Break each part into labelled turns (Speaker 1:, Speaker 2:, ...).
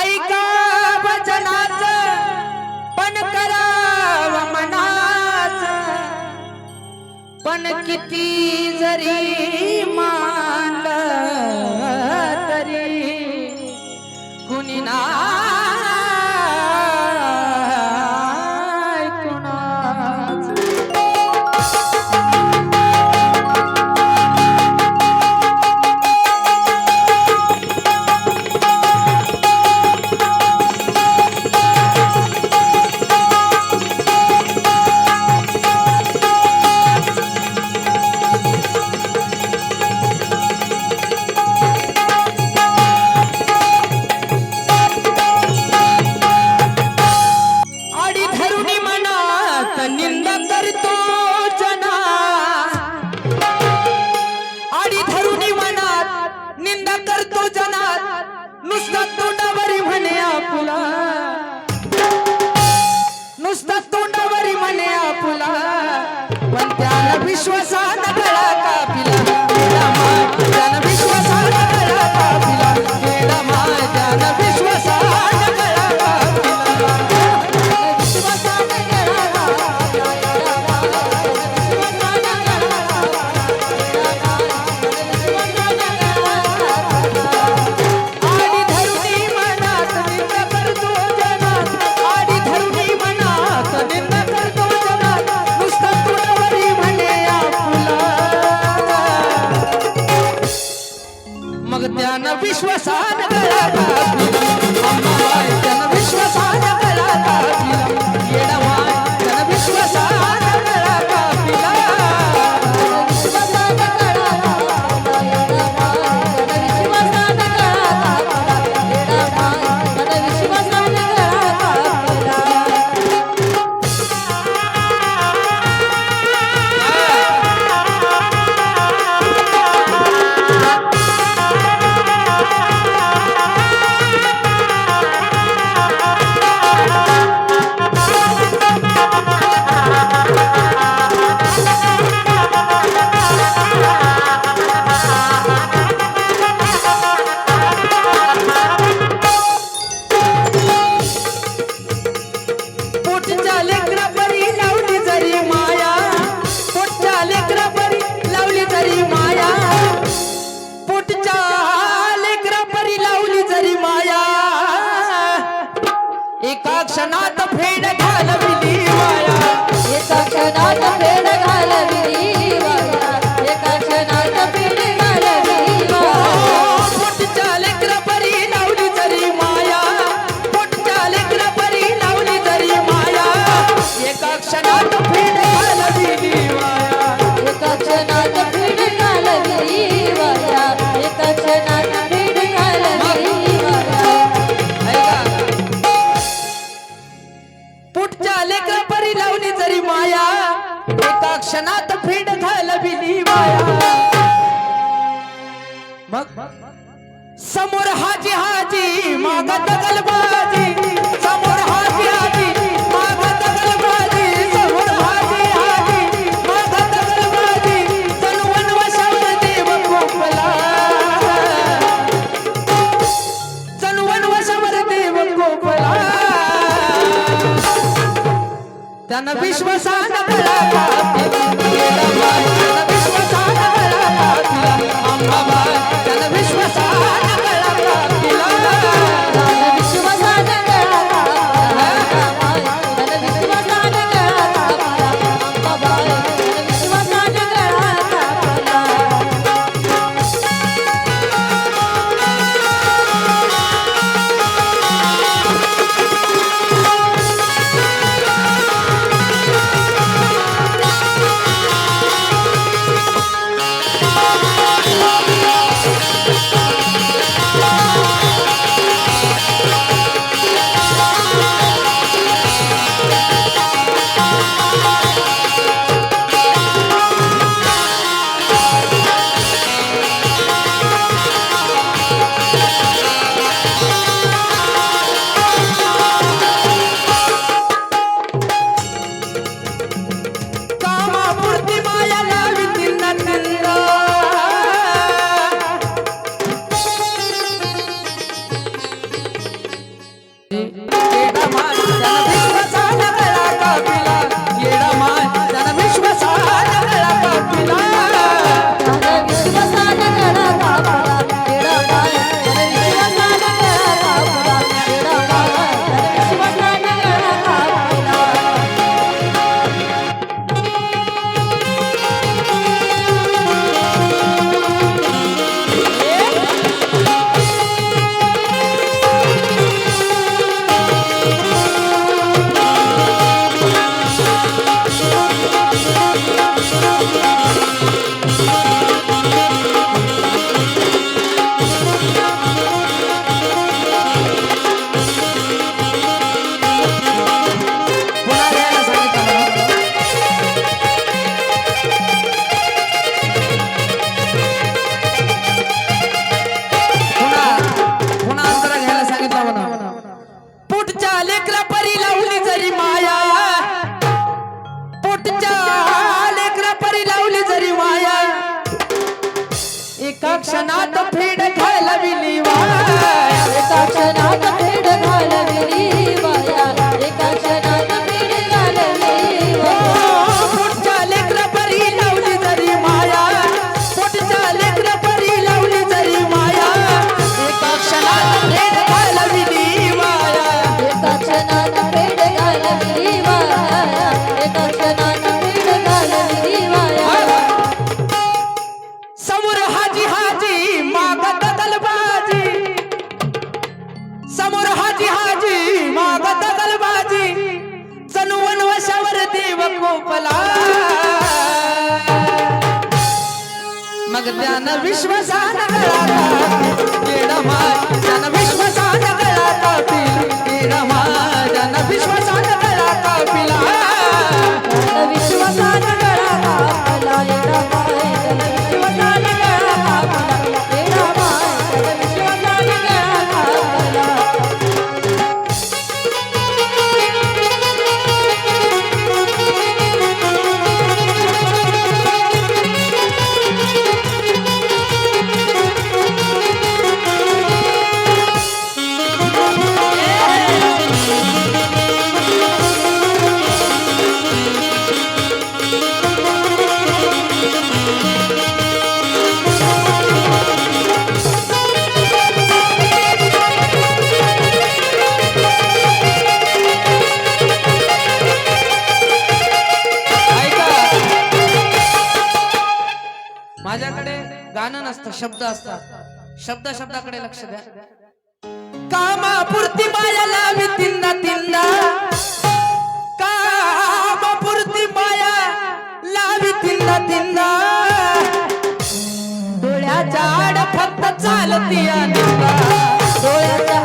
Speaker 1: ऐका भजनाच पण कराव मनाच. पण किती जरी मान तरी कुणी ना क्षणात फेड घालविली माया. मग समोर हाजी हाजी मागत गलबा. मग त्यानं विश्वासानं गळा कापी त्यानं विश्वासानं गळा कापी त्यानं विश्वसान नसतं शब्द असतात. शब्द शब्दाकडे लक्ष द्या. कामापुरती माया लावी तिंदा तिंदा कामापुरती माया लावी तिंदा तिंदा डोळ्याच्या आड फक्त चालती
Speaker 2: डोळ्याच्या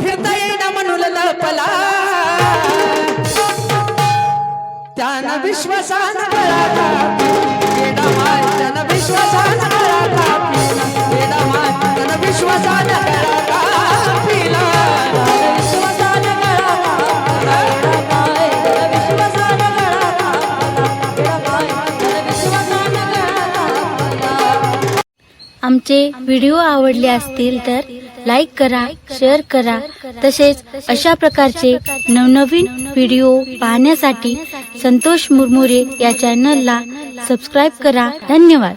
Speaker 1: फिरता येईना म्हणून लपला. त्यानं विश्वासान त्यानं विश्वासान त्यानं
Speaker 3: आमचे व्हिडिओ आवडले असतील तर लाईक करा शेअर करा तसेच अशा प्रकारचे नवनवीन व्हिडिओ पाहण्यासाठी संतोष मुरमुरे या चॅनलला सबस्क्राईब करा. धन्यवाद.